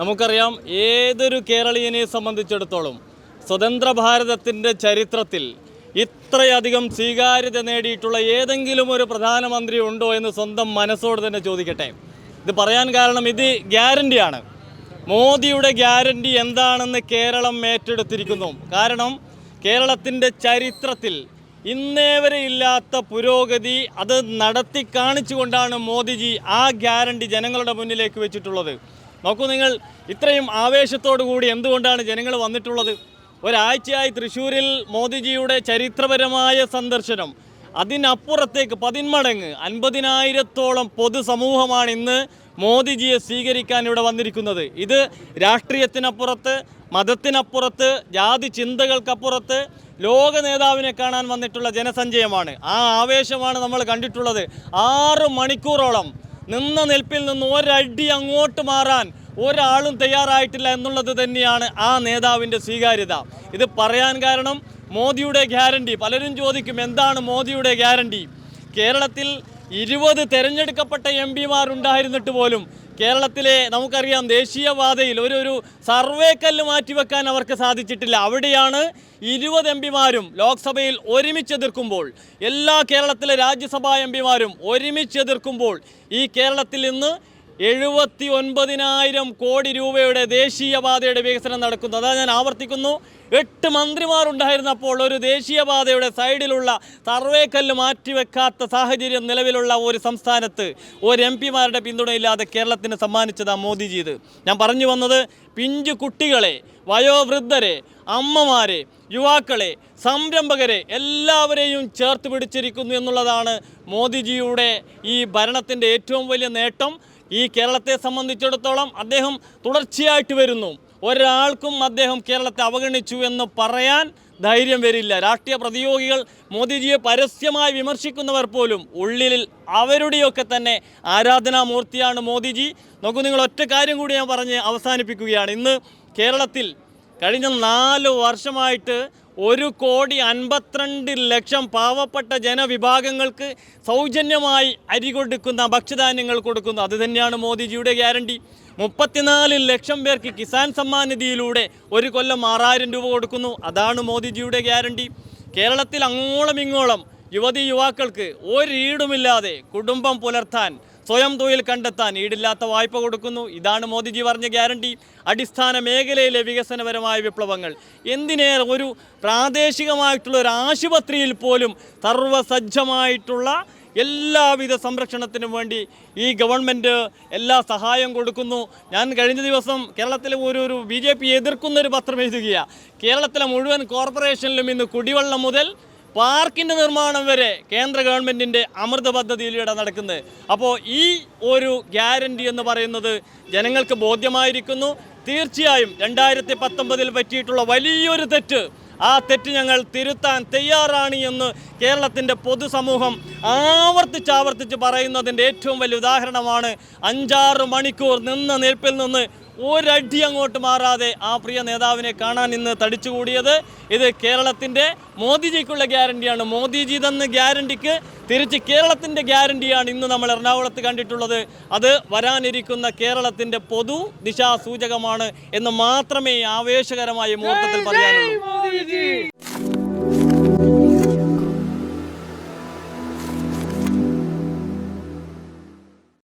നമുക്കറിയാം ഏതൊരു കേരളീയനെ സംബന്ധിച്ചിടത്തോളം സ്വതന്ത്ര ഭാരതത്തിന്റെ ചരിത്രത്തിൽ ഇത്രയധികം സ്വീകാര്യത നേടിയിട്ടുള്ള ഏതെങ്കിലും ഒരു പ്രധാനമന്ത്രി ഉണ്ടോ എന്ന് സ്വന്തം മനസ്സോട് തന്നെ ചോദിക്കട്ടെ. ഇത് പറയാൻ കാരണം ഇത് ഗ്യാരണ്ടിയാണ്. മോദിയുടെ ഗ്യാരണ്ടി എന്താണെന്ന് കേരളം ഏറ്റെടുത്തിരിക്കുന്നു. കാരണം കേരളത്തിന്റെ ചരിത്രത്തിൽ ഇന്നേവരെ ഇല്ലാത്ത പുരോഗതി അത് നടത്തി കാണിച്ചുകൊണ്ടാണ് മോദിജി ആ ഗ്യാരണ്ടി ജനങ്ങളുടെ മുന്നിലേക്ക് വെച്ചിട്ടുള്ളത്. നോക്കൂ നിങ്ങൾ ഇത്രയും ആവേശത്തോടു കൂടി എന്തുകൊണ്ടാണ് ജനങ്ങൾ വന്നിട്ടുള്ളത്? ഒരാഴ്ചയായി തൃശ്ശൂരിൽ മോദിജിയുടെ ചരിത്രപരമായ സന്ദർശനം. അതിനപ്പുറത്തേക്ക് പതിന്മടങ്ങ് അൻപതിനായിരത്തോളം പൊതുസമൂഹമാണ് ഇന്ന് മോദിജിയെ സ്വീകരിക്കാൻ ഇവിടെ വന്നിരിക്കുന്നത്. ഇത് രാഷ്ട്രീയത്തിനപ്പുറത്ത് മതത്തിനപ്പുറത്ത് ജാതി ചിന്തകൾക്കപ്പുറത്ത് ലോക നേതാവിനെ കാണാൻ വന്നിട്ടുള്ള ജനസഞ്ചയമാണ്. ആ ആവേശമാണ് നമ്മൾ കണ്ടിട്ടുള്ളത്. ആറ് മണിക്കൂറോളം നിന്ന നിൽപ്പിൽ നിന്ന് ഒരടി അങ്ങോട്ട് മാറാൻ ഒരാളും തയ്യാറായിട്ടില്ല എന്നുള്ളത് തന്നെയാണ് ആ നേതാവിന്റെ സ്വീകാര്യത. ഇത് പറയാൻ കാരണം മോദിയുടെ ഗ്യാരണ്ടി. പലരും ചോദിക്കും എന്താണ് മോദിയുടെ ഗ്യാരണ്ടി? കേരളത്തിൽ ഇരുപത് തെരഞ്ഞെടുക്കപ്പെട്ട എം പിമാരുണ്ടായിരുന്നിട്ട് പോലും കേരളത്തിലെ നമുക്കറിയാം ദേശീയപാതയിൽ ഒരു ഒരു സർവേ കല്ല് മാറ്റിവെക്കാൻ അവർക്ക് സാധിച്ചിട്ടില്ല. അവിടെയാണ് ഇരുപത് എം പിമാരും ലോക്സഭയിൽ ഒരുമിച്ച് എതിർക്കുമ്പോൾ എല്ലാ കേരളത്തിലെ രാജ്യസഭാ എം പിമാരും ഒരുമിച്ച് എതിർക്കുമ്പോൾ ഈ കേരളത്തിൽ ഇന്ന് എഴുപത്തി ഒൻപതിനായിരം കോടി രൂപയുടെ ദേശീയപാതയുടെ വികസനം നടക്കുന്നു. അതാ ഞാൻ ആവർത്തിക്കുന്നു. എട്ട് മന്ത്രിമാരുണ്ടായിരുന്നപ്പോൾ ഒരു ദേശീയപാതയുടെ സൈഡിലുള്ള സർവേക്കല്ല് മാറ്റിവെക്കാത്ത സാഹചര്യം നിലവിലുള്ള ഒരു സംസ്ഥാനത്ത് ഒരു എം പിമാരുടെ പിന്തുണയില്ലാതെ കേരളത്തിന് സമ്മാനിച്ചതാണ് മോദിജി ഇത്. ഞാൻ പറഞ്ഞു വന്നത് പിഞ്ചു കുട്ടികളെ വയോവൃദ്ധരെ അമ്മമാരെ യുവാക്കളെ സംരംഭകരെ എല്ലാവരെയും ചേർത്ത് പിടിച്ചിരിക്കുന്നു എന്നുള്ളതാണ് മോദിജിയുടെ ഈ ഭരണത്തിന്റെ ഏറ്റവും വലിയ നേട്ടം. ഈ കേരളത്തെ സംബന്ധിച്ചിടത്തോളം അദ്ദേഹം തുടർച്ചയായിട്ട് വരുന്നു. ഒരാൾക്കും അദ്ദേഹം കേരളത്തെ അവഗണിച്ചു എന്ന് പറയാൻ ധൈര്യം വരില്ല. രാഷ്ട്രീയ പ്രതിയോഗികൾ മോദിജിയെ പരസ്യമായി വിമർശിക്കുന്നവർ പോലും ഉള്ളിൽ അവരുടെയൊക്കെ തന്നെ ആരാധനാമൂർത്തിയാണ് മോദിജി. നോക്കൂ നിങ്ങൾ ഒറ്റ കാര്യം കൂടി ഞാൻ പറഞ്ഞ് അവസാനിപ്പിക്കുകയാണ്. ഇന്ന് കേരളത്തിൽ കഴിഞ്ഞ നാല് വർഷമായിട്ട് ഒരു കോടി അൻപത്തിരണ്ട് ലക്ഷം പാവപ്പെട്ട ജനവിഭാഗങ്ങൾക്ക് സൗജന്യമായി അരി കൊടുക്കുന്ന ഭക്ഷ്യധാന്യങ്ങൾ കൊടുക്കുന്നു അതുതന്നെയാണ് മോദിജിയുടെ ഗ്യാരണ്ടി. മുപ്പത്തിനാല് ലക്ഷം പേർക്ക് കിസാൻ സമ്മാൻ നിധിയിലൂടെ ഒരു കൊല്ലം ആറായിരം രൂപ കൊടുക്കുന്നു. അതാണ് മോദിജിയുടെ ഗ്യാരണ്ടി. കേരളത്തിൽ അങ്ങോളം ഇങ്ങോളം യുവതി യുവാക്കൾക്ക് ഒരീടുമില്ലാതെ കുടുംബം പുലർത്താൻ സ്വയം തൊഴിൽ കണ്ടെത്താൻ ഈടില്ലാത്ത വായ്പ കൊടുക്കുന്നു. ഇതാണ് മോദിജി പറഞ്ഞ ഗ്യാരണ്ടി. അടിസ്ഥാന മേഖലയിലെ വികസനപരമായ വിപ്ലവങ്ങൾ. എന്തിനേറെ ഒരു പ്രാദേശികമായിട്ടുള്ള ഒരു ആശുപത്രിയിൽ പോലും സർവസജ്ജമായിട്ടുള്ള എല്ലാവിധ സംരക്ഷണത്തിനും വേണ്ടി ഈ ഗവൺമെന്റ് എല്ലാ സഹായം കൊടുക്കുന്നു. ഞാൻ കഴിഞ്ഞ ദിവസം കേരളത്തിലെ ഒരു ഒരു ബി ജെ പി എതിർക്കുന്നൊരു പത്രം എഴുതുകയാണ് കേരളത്തിലെ മുഴുവൻ കോർപ്പറേഷനിലും ഇന്ന് കുടിവെള്ളം മുതൽ പാർക്കിന്റെ നിർമ്മാണം വരെ കേന്ദ്ര ഗവൺമെന്റിന്റെ അമൃത പദ്ധതിയിലൂടെ നടക്കുന്നത്. അപ്പോൾ ഈ ഒരു ഗ്യാരണ്ടി എന്ന് പറയുന്നത് ജനങ്ങൾക്ക് ബോധ്യമായിരിക്കുന്നു. തീർച്ചയായും രണ്ടായിരത്തി പത്തൊമ്പതിൽ പറ്റിയിട്ടുള്ള വലിയൊരു തെറ്റ്. ആ തെറ്റ് ഞങ്ങൾ തിരുത്താൻ തയ്യാറാണ് എന്ന് കേരളത്തിന്റെ പൊതുസമൂഹം ആവർത്തിച്ചാവർത്തിച്ച് ആവർത്തിച്ച് പറയുന്നതിന്റെ ഏറ്റവും വലിയ ഉദാഹരണമാണ് അഞ്ചാറ് മണിക്കൂർ നിന്ന നിൽപ്പിൽ നിന്ന് ഒരടി അങ്ങോട്ട് മാറാതെ ആ പ്രിയ നേതാവിനെ കാണാൻ ഇന്ന് തടിച്ചുകൂടിയത് ഇത് കേരളത്തിന്റെ മോദിജിക്കുള്ള ഗ്യാരണ്ടിയാണ്. മോദിജി തന്ന ഗ്യാരണ്ടിക്ക് തിരിച്ച് കേരളത്തിന്റെ ഗ്യാരണ്ടിയാണ് ഇന്ന് നമ്മൾ എറണാകുളത്ത് കണ്ടിട്ടുള്ളത്. അത് വരാനിരിക്കുന്ന കേരളത്തിന്റെ പൊതു ദിശാസൂചകമാണ് എന്ന് മാത്രമേ ആവേശകരമായ മുഹൂർത്തത്തിൽ പറയാനുള്ളൂ.